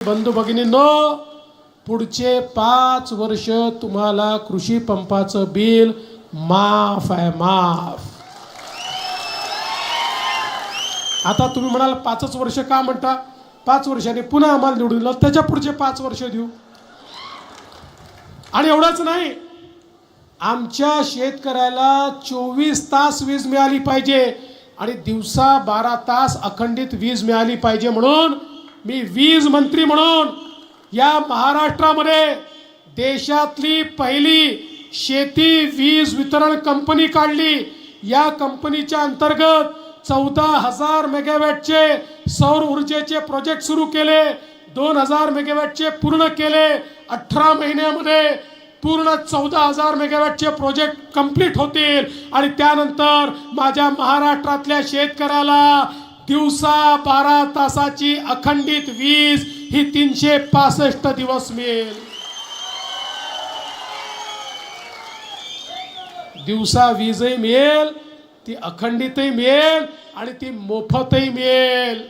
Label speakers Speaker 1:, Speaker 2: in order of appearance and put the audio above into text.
Speaker 1: बंधू भगिनींनो पुढचे पाच वर्ष तुम्हाला कृषी पंपाचं बिल माफ आहे माफ. आता तुम्ही म्हणाल पाचच वर्ष का म्हणता? पाच वर्षाने पुन्हा आम्हाला निवडून दिलं त्याच्या पुढचे पाच वर्ष देऊ. आणि एवढंच नाही आमच्या शेतकऱ्याला चोवीस तास वीज मिळाली पाहिजे आणि दिवसा बारा तास अखंडित वीज मिळाली पाहिजे म्हणून मी वीज मंत्री म्हणून या महाराष्ट्रामध्ये देशातली पहिली शेती वीज वितरण कंपनी काढली. या कंपनीच्या अंतर्गत चौदा हजार मेगावॅटचे सौर ऊर्जेचे प्रोजेक्ट सुरू केले. दोन हजार मेगावॅटचे पूर्ण केले. अठरा महिन्यामध्ये पूर्ण चौदा हजार मेगावॅटचे प्रोजेक्ट कंप्लीट होतील. आणि त्यानंतर माझ्या महाराष्ट्रातल्या शेतकऱ्याला दिवसा बारा तासाची अखंडित वीज ही तीनशे पासष्ट दिवस मिळेल. दिवसा वीजही मिळेल ती अखंडितही मिळेल आणि ती मोफतही मिळेल.